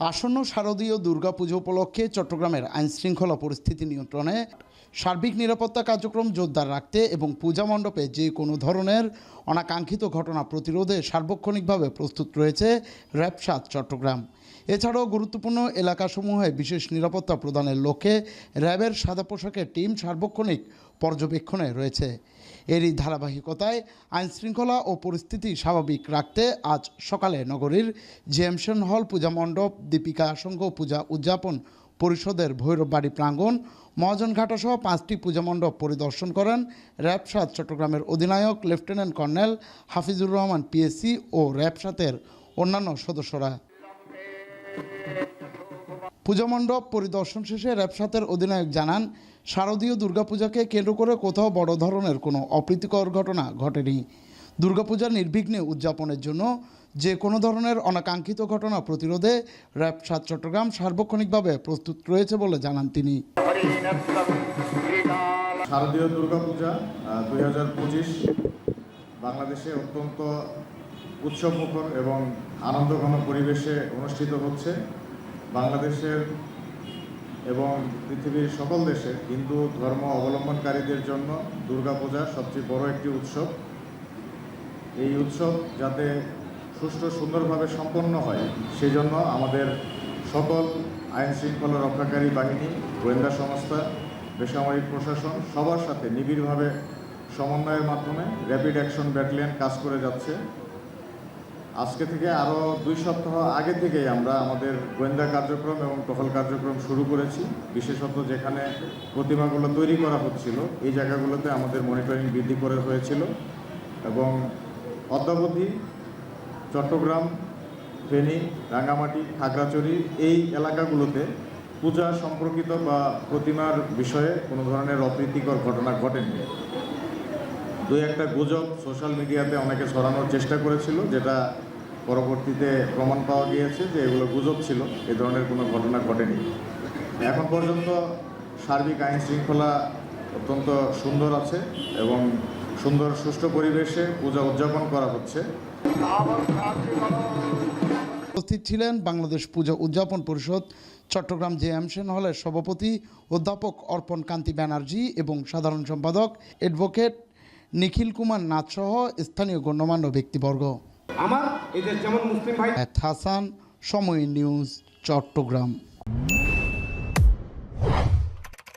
আসন্ন শারদীয় দুর্গাপুজো উপলক্ষে চট্টগ্রামের আইনশৃঙ্খলা পরিস্থিতি নিয়ন্ত্রণে সার্বিক নিরাপত্তা কার্যক্রম জোরদার রাখতে এবং পূজা মণ্ডপে যে কোনো ধরনের অনাকাঙ্ক্ষিত ঘটনা প্রতিরোধে সার্বক্ষণিকভাবে প্রস্তুত রয়েছে র্যাবসাত চট্টগ্রাম। এছাড়াও গুরুত্বপূর্ণ এলাকাসমূহে বিশেষ নিরাপত্তা প্রদানের লক্ষ্যে র্যাবের সাদা পোশাকের টিম সার্বক্ষণিক পর্যবেক্ষণে রয়েছে। এরই ধারাবাহিকতায় আইনশৃঙ্খলা ও পরিস্থিতি স্বাভাবিক রাখতে আজ সকালে নগরীর জেমসন হল পূজা মণ্ডপ, দীপিকা সংঘ পূজা উদযাপন পরিষদের ভৈরববাড়ি প্রাঙ্গণ মহাজনঘাটাসহ পাঁচটি পূজা মণ্ডপ পরিদর্শন করেন র্যাবসাদ চট্টগ্রামের অধিনায়ক, lieutenant colonel Hafizur Rahman PSC ও র্যাবসাতের অন্যান্য সদস্যরা। পূজা মণ্ডপ পরিদর্শন শেষে র্যাবসাতের অধিনায়ক জানান, শারদীয় দুর্গাপূজাকে কেন্দ্র করে কোথাও বড় ধরনের কোনো অপ্রীতিকর ঘটনা ঘটেনি। দুর্গাপূজা নির্বিঘ্নে উদযাপনের জন্য যে কোনো ধরনের অনাকাঙ্ক্ষিত ঘটনা প্রতিরোধে র্যাবসাত চট্টগ্রাম সার্বক্ষণিকভাবে প্রস্তুত রয়েছে বলে জানান তিনি। শারদীয় দুর্গাপূজা দুই হাজার পঁচিশ বাংলাদেশে অত্যন্ত উৎসবমুখর এবং আনন্দঘন পরিবেশে অনুষ্ঠিত হচ্ছে। বাংলাদেশের এবং পৃথিবীর সকল দেশে হিন্দু ধর্ম অবলম্বনকারীদের জন্য দুর্গাপূজা সবচেয়ে বড় একটি উৎসব। এই উৎসব যাতে সুষ্ঠু সুন্দরভাবে সম্পন্ন হয় সেই জন্য আমাদের সকল আইন শৃঙ্খলা রক্ষাকারী বাহিনী, গোয়েন্দা সংস্থা, বেসামরিক প্রশাসন সবার সাথে নিবিড়ভাবে সমন্বয়ের মাধ্যমে র্যাপিড অ্যাকশন ব্যাটালিয়ন কাজ করে যাচ্ছে। আজকে থেকে আরও দুই সপ্তাহ আগে থেকেই আমরা আমাদের গোয়েন্দা কার্যক্রম এবং টহল কার্যক্রম শুরু করেছি। বিশেষত যেখানে প্রতিমাগুলো তৈরি করা হচ্ছিল, এই জায়গাগুলোতে আমাদের মনিটরিং বৃদ্ধি করে হয়েছিল এবং অদ্যাবধি চট্টগ্রাম, ফেনী, রাঙ্গামাটি, খাগড়াছড়ি এই এলাকাগুলোতে পূজা সম্পর্কিত বা প্রতিমার বিষয়ে কোনো ধরনের অপ্রীতিকর ঘটনা ঘটেনি। দুই একটা গুজব সোশ্যাল মিডিয়াতে অনেকে সরানোর চেষ্টা করেছিল, যেটা পরবর্তীতে প্রমাণ পাওয়া গিয়েছে যে এগুলো গুজব ছিল, এ ধরনের কোনো ঘটনা ঘটেনি। এখন পর্যন্ত সার্বিক আইন শৃঙ্খলা অত্যন্ত সুন্দর আছে এবং সুন্দর সুষ্ঠু পরিবেশে পূজা উদযাপন করা হচ্ছে। উপস্থিত ছিলেন বাংলাদেশ পূজা উদযাপন পরিষদ চট্টগ্রাম জে এম সেন হলের সভাপতি অধ্যাপক অর্পণ কান্তি ব্যানার্জি এবং সাধারণ সম্পাদক অ্যাডভোকেট নিখিল কুমার নাথসহ স্থানীয় গণ্যমান্য ব্যক্তিবর্গ। আমার যেমন মুসলিম ভাই হাসান সময় নিউজ চট্টগ্রাম।